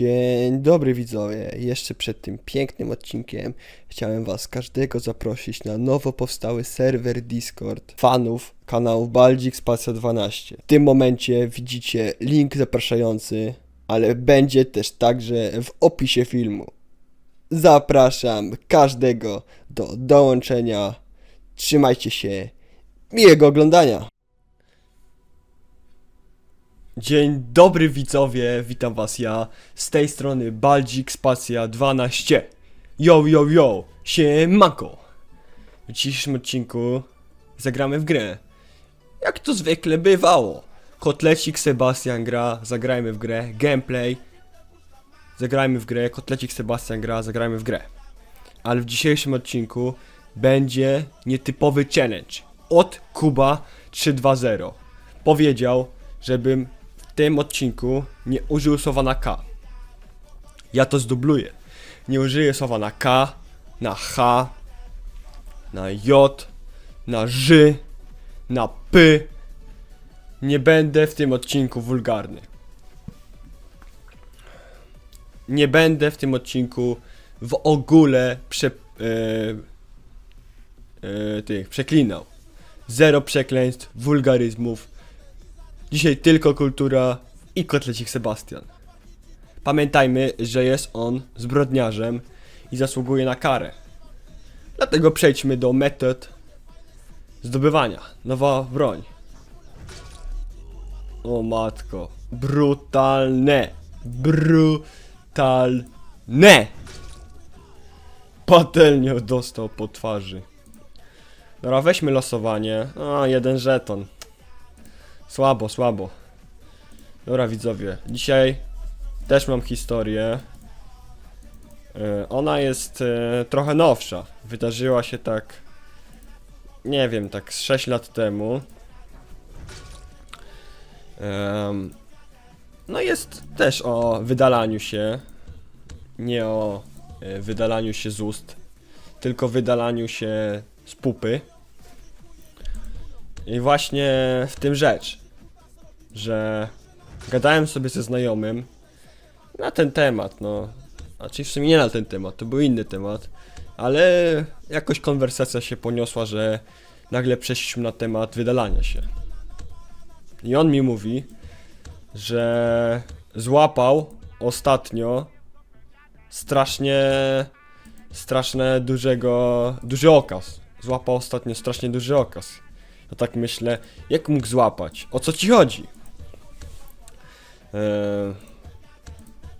Dzień dobry widzowie. Jeszcze przed tym pięknym odcinkiem chciałem was każdego zaprosić na nowo powstały serwer Discord fanów kanałów Baldzik Spacja 12. W tym momencie widzicie link zapraszający, ale będzie też także w opisie filmu. Zapraszam każdego do dołączenia. Trzymajcie się. Miłego oglądania. Dzień dobry widzowie, witam was ja, z tej strony Baldzik Spacja 12. Yo, yo, yo, siemanko. W dzisiejszym odcinku zagramy w grę. Jak to zwykle bywało. Kotlecik Sebastian gra, zagrajmy w grę, gameplay. Zagrajmy w grę, Kotlecik Sebastian gra, zagrajmy w grę. Ale w dzisiejszym odcinku będzie nietypowy challenge od Kuba 320. Powiedział, żebym w tym odcinku nie użył słowa na K. Ja to zdubluję. Nie użyję słowa na K, na H, na J, na Ż, na P. Nie będę w tym odcinku wulgarny. Nie będę w tym odcinku w ogóle prze, e, e, tych przeklinał. Zero przekleństw, wulgaryzmów. Dzisiaj tylko kultura i kotlecik Sebastian. Pamiętajmy, że jest on zbrodniarzem i zasługuje na karę. Dlatego przejdźmy do metod zdobywania. Nowa broń. O matko. Brutalne. Brutalne. Patelnią dostał po twarzy. Dobra, weźmy losowanie. A, jeden żeton. Słabo, słabo. Dobra widzowie, dzisiaj też mam historię. E, Ona jest e, trochę nowsza. Wydarzyła się tak, nie wiem, tak z 6 lat temu. Em, No jest też o wydalaniu się. Nie o e, wydalaniu się z ust, tylko wydalaniu się z pupy. I właśnie w tym rzecz, że gadałem sobie ze znajomym na ten temat, no. Znaczy w sumie nie na ten temat, to był inny temat, ale jakoś konwersacja się poniosła, że nagle przeszliśmy na temat wydalania się. I on mi mówi, że złapał ostatnio strasznie, strasznie dużego, duży okaz. Złapał ostatnio strasznie duży okaz. To tak myślę, jak mógł złapać? O co ci chodzi? Eee,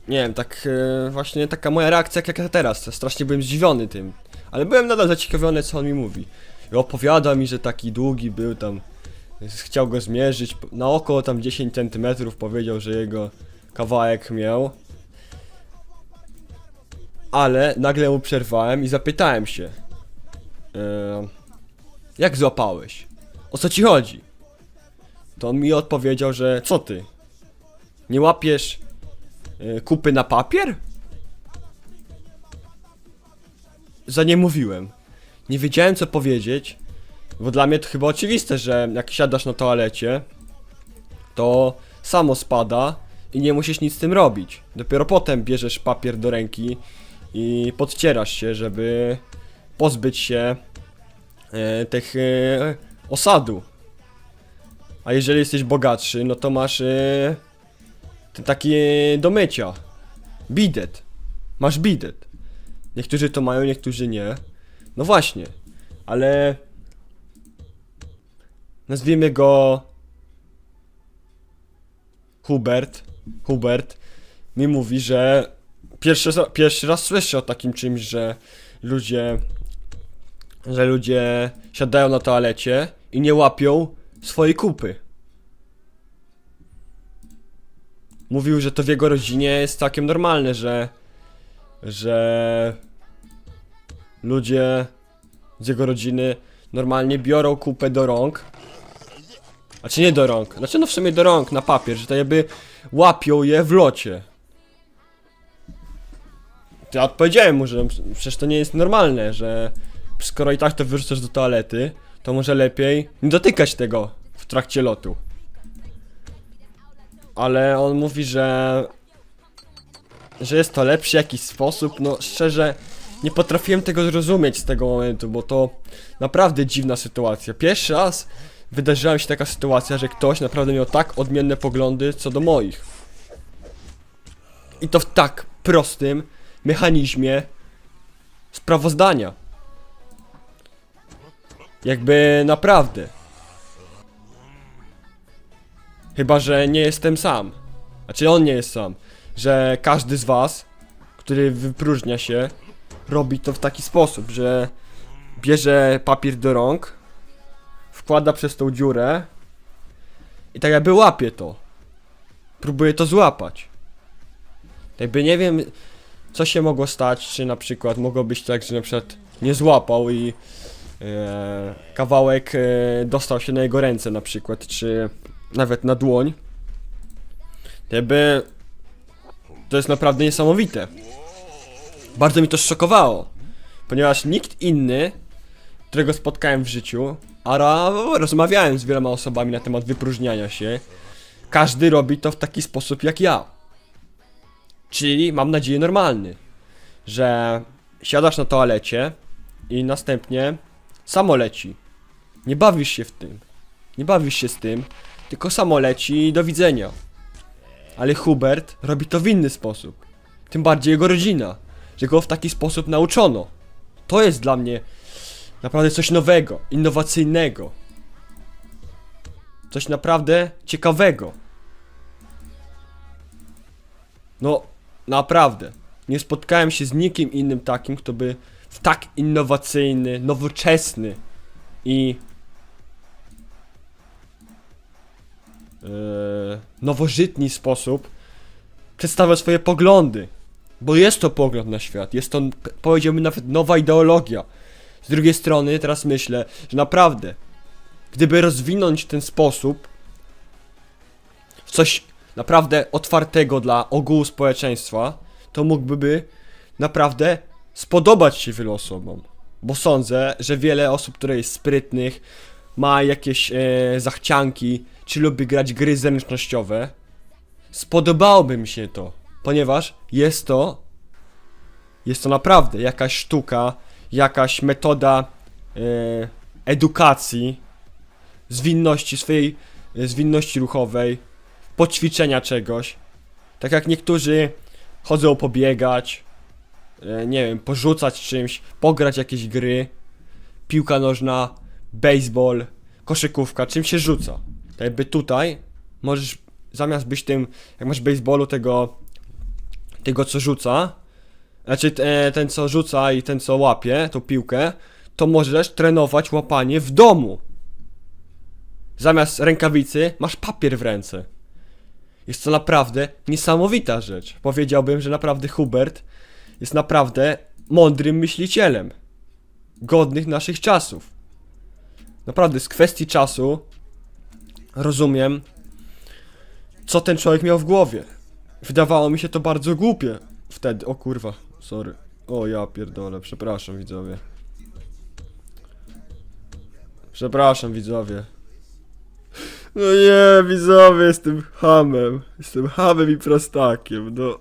nie wiem, tak e, właśnie taka moja reakcja jak ja teraz. Strasznie byłem zdziwiony tym. Ale byłem nadal zaciekawiony, co on mi mówi. I opowiada mi, że taki długi był tam. Chciał go zmierzyć. Na oko tam 10 cm powiedział, że jego kawałek miał. Ale nagle mu przerwałem i zapytałem się. Eee, jak złapałeś? O co ci chodzi? To on mi odpowiedział, że co ty? Nie łapiesz y, kupy na papier? Za nie mówiłem. Nie wiedziałem co powiedzieć, bo dla mnie to chyba oczywiste, że jak siadasz na toalecie, to samo spada i nie musisz nic z tym robić. Dopiero potem bierzesz papier do ręki i podcierasz się, żeby pozbyć się e, tych e, osadu. A jeżeli jesteś bogatszy, no to masz e, ten taki do mycia. Bidet. Masz bidet. Niektórzy to mają, niektórzy nie. No właśnie. Ale nazwijmy go Hubert. Hubert mi mówi, że pierwszy, pierwszy raz słyszę o takim czymś, że ludzie że ludzie siadają na toalecie i nie łapią swojej kupy. Mówił, że to w jego rodzinie jest całkiem normalne, że że ludzie z jego rodziny normalnie biorą kupę do rąk. Znaczy nie do rąk, znaczy no w sumie do rąk, na papier, że to jakby łapią je w locie. Ja odpowiedziałem mu, że przecież to nie jest normalne, że skoro i tak to wyrzucasz do toalety, to może lepiej nie dotykać tego w trakcie lotu. Ale on mówi, że że jest to lepszy jakiś sposób, no szczerze nie potrafiłem tego zrozumieć z tego momentu, bo to naprawdę dziwna sytuacja. Pierwszy raz wydarzyła mi się taka sytuacja, że ktoś naprawdę miał tak odmienne poglądy co do moich. I to w tak prostym mechanizmie sprawozdania. Jakby naprawdę. Chyba, że nie jestem sam. Znaczy on nie jest sam. Że każdy z was, który wypróżnia się, robi to w taki sposób, że bierze papier do rąk, wkłada przez tą dziurę i tak jakby łapie to. Próbuje to złapać. Tak Jakby nie wiem, co się mogło stać, czy na przykład mogło być tak, że na przykład nie złapał i e, kawałek e, dostał się na jego ręce na przykład, czy nawet na dłoń. Jakby to jest naprawdę niesamowite. Bardzo mi to szokowało, ponieważ nikt inny, którego spotkałem w życiu, a rozmawiałem z wieloma osobami na temat wypróżniania się, każdy robi to w taki sposób jak ja. Czyli mam nadzieję normalny, że siadasz na toalecie i następnie samo leci. Nie bawisz się w tym. Nie bawisz się z tym, tylko samo leci i do widzenia. Ale Hubert robi to w inny sposób. Tym bardziej jego rodzina, że go w taki sposób nauczono. To jest dla mnie naprawdę coś nowego, innowacyjnego. Coś naprawdę ciekawego. No, naprawdę. Nie spotkałem się z nikim innym takim, kto by w tak innowacyjny, nowoczesny i nowożytni sposób przedstawia swoje poglądy. Bo jest to pogląd na świat, jest to, powiedziałbym, nawet nowa ideologia. Z drugiej strony, teraz myślę, że naprawdę, gdyby rozwinąć ten sposób w coś naprawdę otwartego dla ogółu społeczeństwa, to mógłby naprawdę spodobać się wielu osobom. Bo sądzę, że wiele osób, które jest sprytnych, ma jakieś e, zachcianki, czy lubi grać gry zręcznościowe, spodobałoby mi się to, ponieważ jest to jest to naprawdę jakaś sztuka, jakaś metoda e, edukacji, zwinności swojej, e, zwinności ruchowej, poćwiczenia czegoś. Tak jak niektórzy chodzą pobiegać, e, nie wiem, porzucać czymś, pograć jakieś gry, piłka nożna, baseball, koszykówka, czym się rzuca. Jakby tutaj możesz zamiast być tym, jak masz baseballu tego, tego co rzuca, znaczy e, ten co rzuca i ten co łapie tą piłkę, to możesz trenować łapanie w domu. Zamiast rękawicy masz papier w ręce. Jest to naprawdę niesamowita rzecz. Powiedziałbym, że naprawdę Hubert jest naprawdę mądrym myślicielem. Godnych naszych czasów. Naprawdę z kwestii czasu rozumiem, co ten człowiek miał w głowie. Wydawało mi się to bardzo głupie wtedy. O kurwa, sorry. O ja pierdolę, przepraszam widzowie. Przepraszam widzowie. No nie, widzowie, jestem hamem. Jestem hamem i prostakiem, no.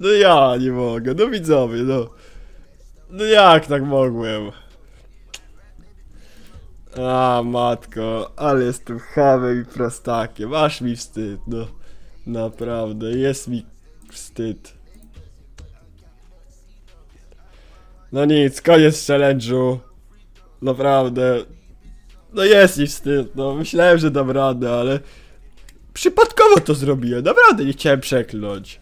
No ja nie mogę, no widzowie, no. No jak tak mogłem? A matko, ale jestem hamem i prostakiem, aż mi wstyd, no. Naprawdę, jest mi wstyd. No nic, koniec challenge'u. Naprawdę. No jest mi wstyd, no myślałem, że dam radę, ale przypadkowo to zrobiłem, naprawdę nie chciałem przekląć.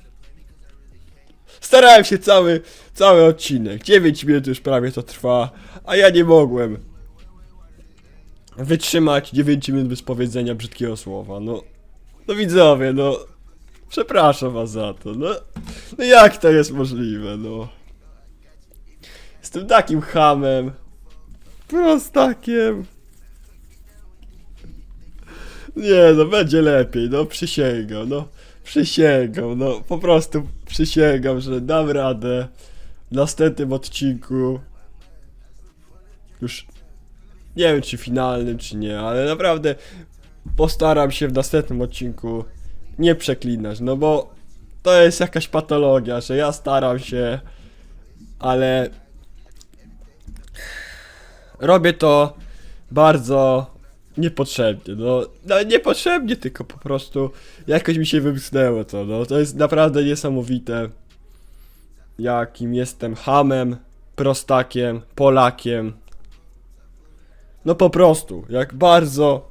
Starałem się cały, cały odcinek, 9 minut już prawie to trwa, a ja nie mogłem wytrzymać 9 minut bez powiedzenia brzydkiego słowa, no. No widzowie, no. Przepraszam was za to, no. No jak to jest możliwe, no. Jestem takim hamem. Prostakiem. Nie no, będzie lepiej, no przysięgam, no. Przysięgam, no po prostu przysięgam, że dam radę w następnym odcinku. Już nie wiem czy finalnym, czy nie, ale naprawdę postaram się w następnym odcinku nie przeklinać, no bo to jest jakaś patologia, że ja staram się, ale robię to bardzo niepotrzebnie, no, no niepotrzebnie, tylko po prostu jakoś mi się wymknęło to, no, to jest naprawdę niesamowite, jakim jestem hamem, prostakiem, Polakiem, no po prostu, jak bardzo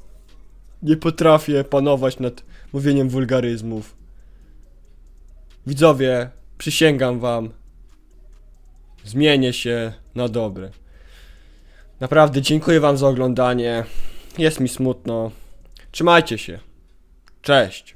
nie potrafię panować nad mówieniem wulgaryzmów. Widzowie, przysięgam wam, zmienię się na dobre. Naprawdę dziękuję wam za oglądanie. Jest mi smutno. Trzymajcie się. Cześć.